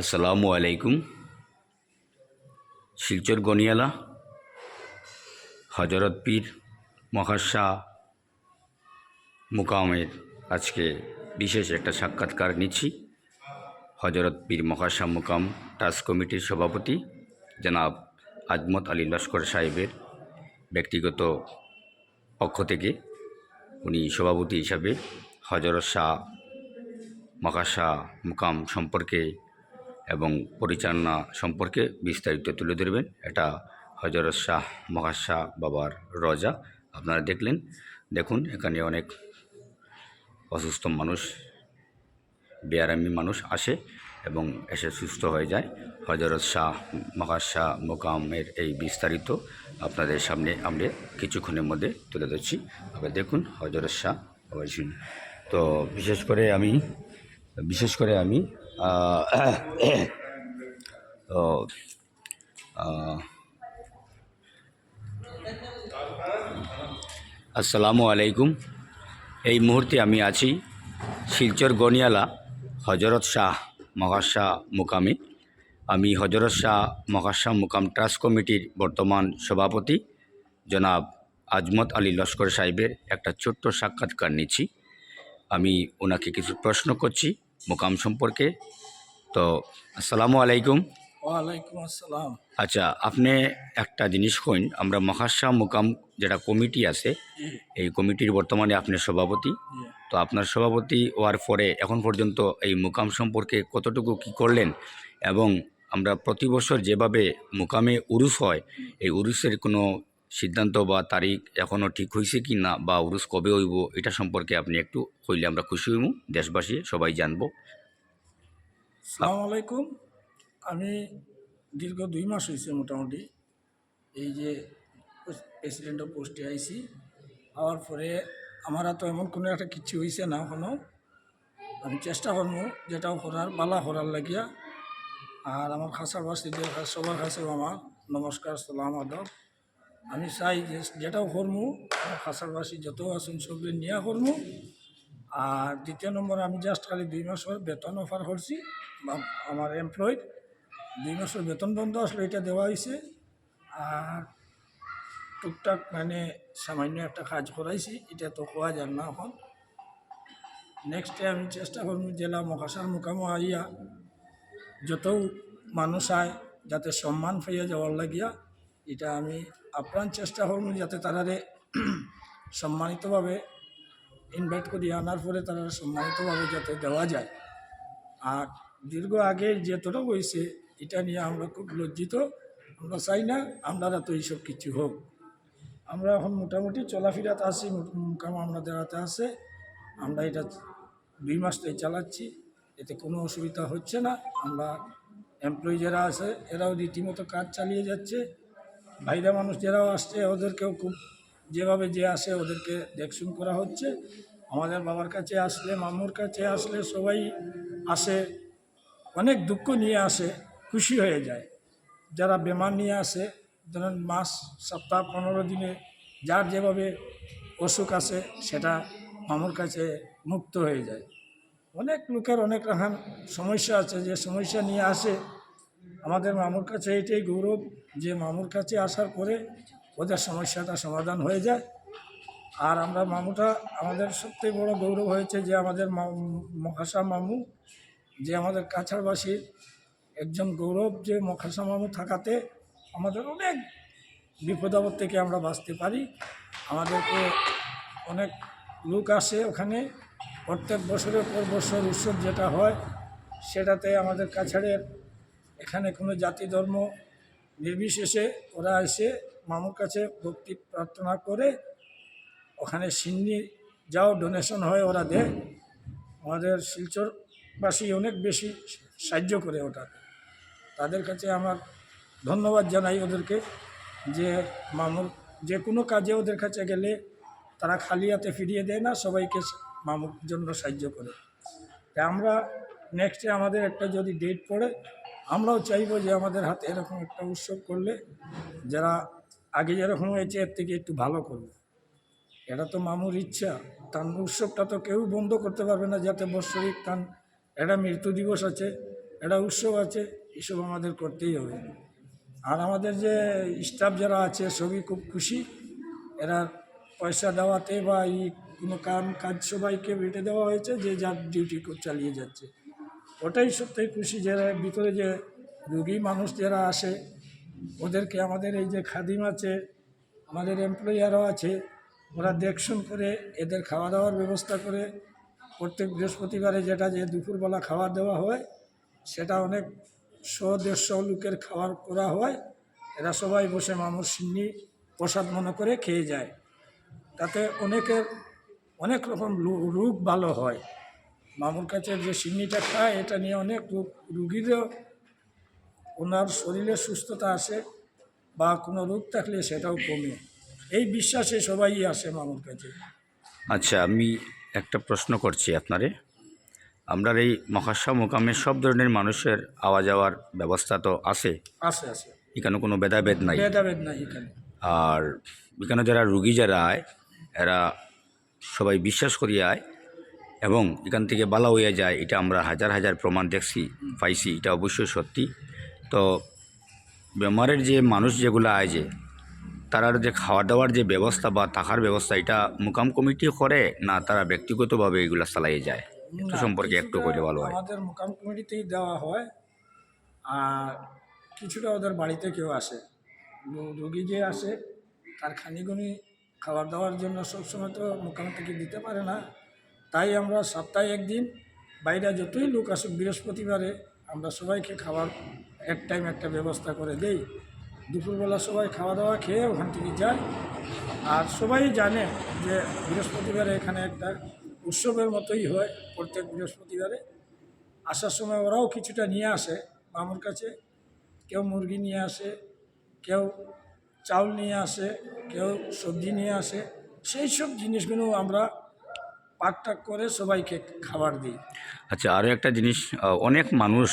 আসসালামু আলাইকুম। শিলচর গনিয়ালা হজরত পীর মহাশা মুকামের আজকে বিশেষ একটা সাক্ষাৎকার নিচ্ছি। হজরত পীর মহাশা মুকাম টাস্ক কমিটির সভাপতি জনাব আজমত আলী লস্কর সাহেবের ব্যক্তিগত পক্ষ থেকে উনি সভাপতি হিসাবে হজরত শাহ মকাশা মুকাম সম্পর্কে এবং পরিচালনা সম্পর্কে বিস্তারিত তুলে ধরবেন। এটা হজরত শাহ মহাশা বাবার রজা। আপনারা দেখলেন, দেখুন, এখানে অনেক অসুস্থ মানুষ, বেয়ারামি মানুষ আসে এবং এসে সুস্থ হয়ে যায়। হজরত শাহ মহাশা মোকামের এই বিস্তারিত আপনাদের সামনে আমরা কিছুক্ষণের মধ্যে তুলে ধরছি। আবার দেখুন হজরত শাহ তো বিশেষ করে আমি, বিশেষ করে আমি তো আসসালামু আলাইকুম। এই মুহূর্তে আমি আছি শিলচর গনিয়ালা হজরত শাহ মহাশাহ মুকামে। আমি হজরত শাহ মহাশাহ মুকাম ট্রাস্ট কমিটির বর্তমান সভাপতি জনাব আজমত আলী লস্কর সাহেবের একটা ছোট্ট সাক্ষাৎকার নিচ্ছি। আমি ওনাকে কিছু প্রশ্ন করছি। মুকাম সম্পর্কে। তো আসসালামু আলাইকুম। ওয়ালাইকুম আসসালাম। আচ্ছা আপনি একটা জিনিস কইন আমরা মহাশা মুকাম যেটা কমিটি আছে এই কমিটির বর্তমানে আপনি সভাপতি। তো আপনার সভাপতি হওয়ার পরে এখন পর্যন্ত এই মুকাম সম্পর্কে কতটুকু কি করলেন? এবং আমরা প্রতি বছর যেভাবে মুকামে উরুস হয় এই উরুসের কোনো সিদ্ধান্ত বা তারিখ এখনও ঠিক হয়েছে কি না বা উরুস কবে হইব, এটা সম্পর্কে আপনি একটু কইলে আমরা খুশি হইব দেশবাসী, সবাই জানব। সালাম আলাইকুম। আমি দীর্ঘ দুই মাস হয়েছে মোটামুটি এই যে প্রেসিডেন্টের পোস্টে আইছি। হওয়ার পরে আমার তো এমন কোনো একটা কিছু হয়েছে না এখনও। আমি চেষ্টা করব যেটা করার, বালা করার লাগিয়া। আর আমার খাসার বাসীদের সবার কাছে আমার নমস্কার, সালাম, আদব। আমি চাই যে যেটাও আমার খাসারবাসী যত আছেন সবগুলো নিয়ে করব আর দ্বিতীয় নম্বর, আমি জাস্ট খালি দুই মাসের বেতন অফার করছি আমার এমপ্লয়েড দুই মাসের বেতন বন্ধ আসলে এটা দেওয়া হয়েছে আর টুকটাক মানে সামান্য একটা কাজ করাইছি, এটা তো কোয়া যান না এখন নেক্সট ডে আমি চেষ্টা করব জেলা মহাশার মোকামো আইয়া, যত মানুষ আয়, যাতে সম্মান পাইয়া যাওয়ার লাগিয়া এটা আমি আপ্রাণ চেষ্টা করব যাতে তারারে সম্মানিতভাবে ইনভাইট করি, আনার পরে তারা সম্মানিতভাবে যাতে দেওয়া যায়। আর দীর্ঘ আগে যেতটা হয়েছে, এটা নিয়ে আমরা খুব লজ্জিত। আমরা চাই না আপনারা তো এইসব কিছু হোক। আমরা এখন মোটামুটি চলাফেরাতে আছি কাম আমরা হাতে আছে। আমরা এটা দুই মাস চালাচ্ছি, এতে কোনো অসুবিধা হচ্ছে না। আমরা এমপ্লয়ি যারা আছে, এরাও রীতিমতো কাজ চালিয়ে যাচ্ছে। বাইরে মানুষ যারাও আসছে, ওদেরকেও খুব যেভাবে যে আসে ওদেরকে দেখশুন করা হচ্ছে। আমাদের বাবার কাছে আসলে, মামুর কাছে আসলে সবাই আসে, অনেক দুঃখ নিয়ে আসে, খুশি হয়ে যায়। যারা বেমার নিয়ে আসে, ধরেন মাস, সপ্তাহ, পনেরো দিনে যার যেভাবে অসুখ আছে সেটা মামুর কাছে মুক্ত হয়ে যায়। অনেক লোকের অনেক রকম সমস্যা আছে, যে সমস্যা নিয়ে আসে আমাদের মামুর কাছে এটাই গৌরব যে মামুর কাছে আসার পরে ওদের সমস্যাটা সমাধান হয়ে যায়। আর আমরা মামুটা, আমাদের সবথেকে বড় গৌরব হয়েছে যে আমাদের মখাসা মামু যে আমাদের কাছাড়বাসীর একজন গৌরব যে মখাসা মামু থাকাতে আমাদের অনেক বিপদ আপদ থেকে আমরা বাঁচতে পারি। আমাদেরকে অনেক লোক আসে ওখানে। প্রত্যেক বছরের পর বছর উৎসব যেটা হয়, সেটাতে আমাদের কাছাড়ের এখানে কোনো জাতি ধর্ম নির্বিশেষে ওরা এসে মামুর কাছে ভক্তি প্রার্থনা করে, ওখানে সিন্নি যাও ডোনেশন হয় ওরা দেয়। আমাদের শিলচরবাসী অনেক বেশি সাহায্য করে ওটা। তাদের কাছে আমার ধন্যবাদ জানাই ওদেরকে যে মামুর, যে কোনো কাজে ওদের কাছে গেলে তারা খালি হাতে ফিরিয়ে দেয় না, সবাইকে মামুর জন্য সাহায্য করে। আমরা নেক্সটে আমাদের একটা যদি ডেট পড়ে আমরাও চাইব যে আমাদের হাতে এরকম একটা উৎসব করলে যারা আগে যেরকম হয়েছে এর থেকে একটু ভালো করবে। এটা তো মামুর ইচ্ছা। তার উৎসবটা তো কেউ বন্ধ করতে পারবে না, যাতে বৎসরিক তার একটা মৃত্যু দিবস আছে, একটা উৎসব আছে, এসব আমাদের করতেই হবে। আর আমাদের যে স্টাফ যারা আছে, সবই খুব খুশি। এরা পয়সা দেওয়াতে বা এই কোনো কাম কাজ সবাইকে বেটে দেওয়া হয়েছে যে যার ডিউটি চালিয়ে যাচ্ছে। ওটাই সত্যিই খুশি যারা ভিতরে যে রুগী মানুষ যারা আসে, ওদেরকে আমাদের এই যে খাদিম আছে, আমাদের এমপ্লয়ারও আছে, ওরা দেখশুন করে এদের খাওয়া দাওয়ার ব্যবস্থা করে। প্রত্যেক বৃহস্পতিবারে যেটা যে দুপুরবেলা খাবার দেওয়া হয়, সেটা অনেক শো দেড়শো লোকের খাবার করা হয়। এরা সবাই বসে মানুষ সিন্নি প্রসাদ মনে করে খেয়ে যায়। তাতে অনেকের অনেক রকম রোগ ভালো হয়। মামুর কাছে যে সিন্নিটা খায় এটা নিয়ে অনেক রোগ রুগীরও ওনার শরীরে সুস্থতা আসে বা কোনো রোগ থাকলে সেটাও কমে। এই বিশ্বাসে সবাই আসে মামুর কাছে। আচ্ছা আমি একটা প্রশ্ন করছি আপনারে। আমরা এই মহাশা মোকামে সব ধরনের মানুষের আওয়া যাওয়ার ব্যবস্থা তো আছে। আসে আসে এখানে কোনো ভেদাভেদ নাই। ভেদাভেদ নাই এখানে। আর এখানে যারা রুগী যারা আয় এরা সবাই বিশ্বাস করিয়া আয় এবং এখান থেকে বালা হইয়া যায় এটা আমরা হাজার হাজার প্রমাণ দেখছি পাইছি এটা অবশ্যই সত্যি। তো বেমারের যে মানুষ যেগুলো যে তারার যে খাওয়া দাওয়ার যে ব্যবস্থা বা থাকার ব্যবস্থা এটা মুকাম কমিটি করে না তারা ব্যক্তিগতভাবে এগুলো চালাইয়ে যায়? একটু সম্পর্কে একটু করলে ভালো হয়। আমাদের মোকাম কমিটিতেই দেওয়া হয় আর কিছুটা ওদের বাড়িতে কেউ আসে। রোগী যে আসে তার খানিগুনি খাবার দাওয়ার জন্য সবসময় তো মোকাম থেকে দিতে পারে না। তাই আমরা সপ্তাহে একদিন বাইরে যতই লোক আসুক, বৃহস্পতিবারে আমরা সবাইকে খাবার এক টাইম একটা ব্যবস্থা করে দেই। দুপুরবেলা সবাই খাওয়া দাওয়া খেয়ে ওখান থেকে যায়। আর সবাই জানে যে বৃহস্পতিবারে এখানে একটা উৎসবের মতোই হয় প্রত্যেক বৃহস্পতিবারে। আসার সময় ওরাও কিছুটা নিয়ে আসে মামুর কাছে। কেউ মুরগি নিয়ে আসে, কেউ চাউল নিয়ে আসে, কেউ সবজি নিয়ে আসে। সেই সব জিনিসগুলো আমরা পাক টাক করে সবাইকে খাবার দিই। আচ্ছা আরও একটা জিনিস অনেক মানুষ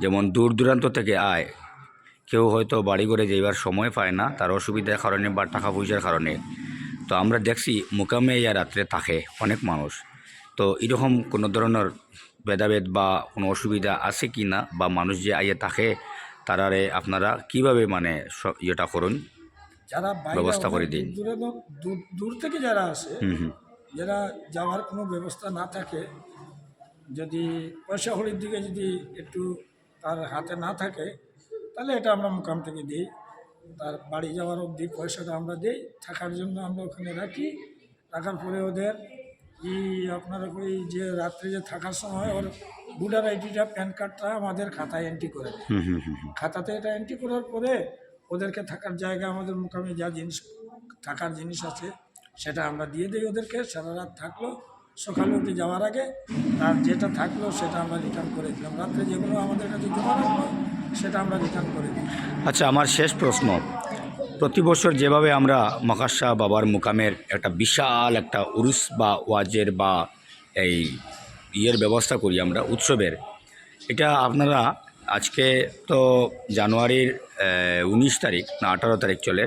যেমন দূর দূরান্ত থেকে আয় কেউ হয়তো বাড়ি করে যাইবার সময় পায় না তার অসুবিধার কারণে বা টাকা পয়সার কারণে। তো আমরা দেখছি মোকামে ইয়া রাত্রে থাকে অনেক মানুষ। তো এরকম কোনো ধরনের ভেদাভেদ বা কোনো অসুবিধা আছে কি না? বা মানুষ যে আইয়ে থাকে তারারে আপনারা কীভাবে মানে ইয়েটা করুন? যারা ব্যবস্থা করে দিন। দূর- থেকে যারা আসে যারা যাওয়ার কোনো ব্যবস্থা না থাকে যদি পয়সা হলির দিকে যদি একটু তার হাতে না থাকে তাহলে এটা আমরা মোকাম থেকে দিই। তার বাড়ি যাওয়ার অবধি পয়সাটা আমরা দিই থাকার জন্য আমরা ওখানে রাখি। রাখার পরে ওদের ই আপনার ওই যে রাত্রে যে থাকার সময় ওর ভোটার আইডিটা প্যান কার্ডটা আমাদের খাতায় এন্ট্রি করে। খাতাতে এটা এন্ট্রি করার পরে ওদেরকে থাকার জায়গা আমাদের মোকামে যা জিনিস থাকার জিনিস আছে সেটা আমরা দিয়ে দিই ওদেরকে, সারা রাত থাকল। সকালে উঠে যাওয়ার আগে আর যেটা থাকল সেটা আমরা রিটার্ন করে দিলাম। রাত্রে যেগুলো আমাদের কাছে জমা রাখল, সেটা আমরা রিটার্ন করে দিই আচ্ছা আমার শেষ প্রশ্ন। প্রতি বছর যেভাবে আমরা মকাশা বাবার মুকামের একটা বিশাল একটা উরুস বা ওয়াজের বা এই ইয়ের ব্যবস্থা করি আমরা, উৎসবের। এটা আপনারা আজকে তো জানুয়ারির উনিশ তারিখ না, আঠারো তারিখ চলে।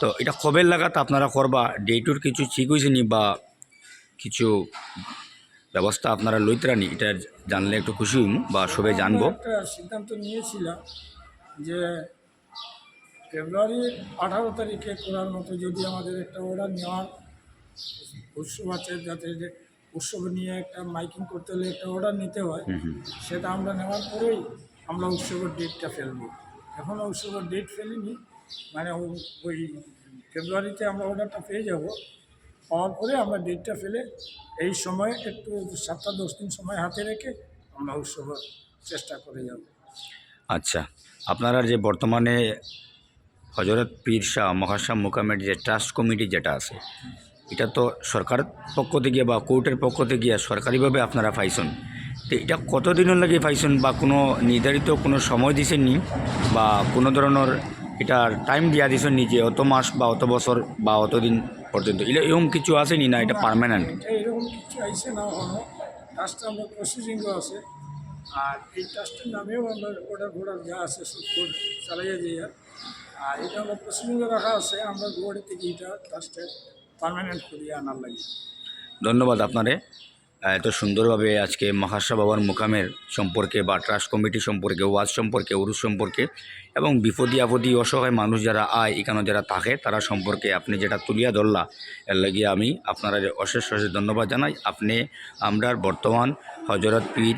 তো এটা কবে লাগাত আপনারা করবা? ডেটুর কিছু ঠিক হয়েছে নি বা কিছু ব্যবস্থা আপনারা লইতরানি এটা জানলে একটু খুশি হইমু বা সবে জানব। সিদ্ধান্ত নিয়েছিলাম যে ফেব্রুয়ারির আঠারো তারিখে করার মতো যদি আমাদের একটা অর্ডার নেওয়ার উৎসব আছে যাতে যে উৎসব নিয়ে একটা মাইকিং করতে হলে একটা অর্ডার নিতে হয় সেটা আমরা নেওয়ার পরেই আমরা উৎসবের ডেটটা ফেলব। এখনও উৎসবের ডেট ফেলিনি মানে ওই ফেব্রুয়ারিতে আমরা অর্ডারটা পেয়ে যাব। পাওয়ার পরে আমরা ডেটটা ফেলে এই সময় একটু সাতটা দশ দিন সময় হাতে রেখে আমরা উৎসব চেষ্টা করে যাব। আচ্ছা আপনারা যে বর্তমানে হজরত পীর শাহ মহাশাহ মোকামের যে ট্রাস্ট কমিটি যেটা আছে, এটা তো সরকার পক্ষ থেকে বা কোর্টের পক্ষ থেকে সরকারিভাবে আপনারা পাইছেন। তো এটা কতদিনের লাগে পাইছেন বা কোনো নির্ধারিত কোনো সময় দিছেন নি বা কোনো ধরনের এটা টাইম দিয়া দিছেন নিজে অত মাস বা অত বছর বা অত দিন পর্যন্ত। এটা এরকম কিছু আছে নি না এটা পারমানেন্ট এরকম কিছু আইসে না ট্রাস্টটা আমরা প্রসেসিংও আছে। আর এই ট্রাস্টের নামেও আমরা অর্ডার ঘোড়ার যা আছে সব চালাইয়া যাই আর। এটা আমরা প্রসেসিংয়ে রাখা আছে আমরা গুয়াহাটি থেকে এটা ট্রাস্টের পার্মানেন্ট করিয়া আনার লাগে। ধন্যবাদ আপনারে। এত সুন্দরভাবে আজকে মহাশা বাবার মোকামের সম্পর্কে বা ট্রাস্ট কমিটি সম্পর্কে, ওয়াজ সম্পর্কে উরুস সম্পর্কে এবং বিপদী আপদি অসহায় মানুষ যারা আয়, এখানে যারা থাকে, তারা সম্পর্কে আপনি যেটা তুলিয়া ধরলা, এর লাগিয়ে আমি আপনারা অশেষ অশেষ ধন্যবাদ জানাই। আপনি আমরার বর্তমান হজরত পীর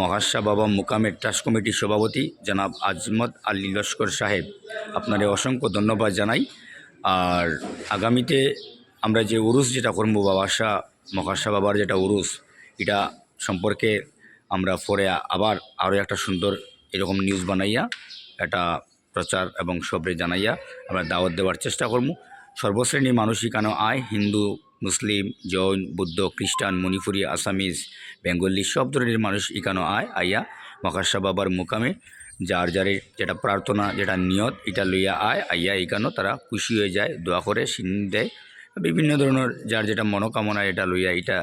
মহাশা বাবা মোকামের ট্রাস্ট কমিটির সভাপতি জনাব আজমত আলী লস্কর সাহেব, আপনারে অসংখ্য ধন্যবাদ জানাই। আর আগামীতে আমরা যে উরুস যেটা করব বাবা মহাশা বাবার যেটা উরুস, এটা সম্পর্কে আমরা পরে আবার আরও একটা সুন্দর এরকম নিউজ বানাইয়া এটা প্রচার এবং সবরে জানাইয়া আমরা দাওয়াত দেওয়ার চেষ্টা করব সর্বশ্রেণীর মানুষই কেন আয়? হিন্দু, মুসলিম, জৈন, বুদ্ধ, খ্রিস্টান, মণিপুরি, আসামিজ, বেঙ্গলি, সব ধরনের মানুষ এখানে আয়? আইয়া মহাশা বাবার মোকামে যার যারের যেটা প্রার্থনা, যেটা নিয়ত, এটা লইয়া আয়। আইয়া এখানেও তারা খুশি হয়ে যায়, দোয়া করে, সিন দেয়। বিভিন্ন ধরনের যার যেটা মনোকামনা, এটা লইয়া এটা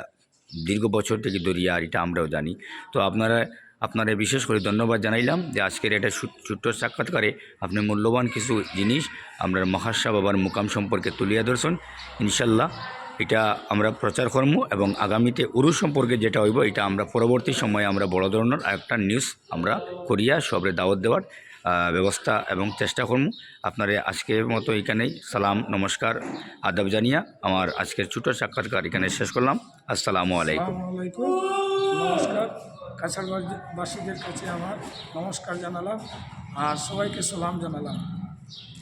দীর্ঘ বছর থেকে দরিয়া আর এটা আমরাও জানি। তো আপনারা আপনারা বিশেষ করে ধন্যবাদ জানাইলাম যে আজকের এটা ছোট্ট সাক্ষাৎকারে আপনি মূল্যবান কিছু জিনিস আমরা মহাশা বাবার মুকাম সম্পর্কে তুলিয়া ধরছেন। ইনশাল্লাহ এটা আমরা প্রচার করব এবং আগামীতে উরু সম্পর্কে যেটা হইব, এটা আমরা পরবর্তী সময়ে আমরা বড় ধরনের একটা নিউজ আমরা করিয়া সবরে দাওয়াত দেওয়ার ব্যবস্থা এবং চেষ্টা করব আপনারা আজকের মতো এখানেই। সালাম, নমস্কার, আদব জানিয়া আমার আজকের ছোটো সাক্ষাৎকার এখানে শেষ করলাম। আসসালামু আলাইকুম। নমস্কার। কাছাড়বাসীদের কাছে আমার নমস্কার জানালাম আর সবাইকে সালাম জানালাম।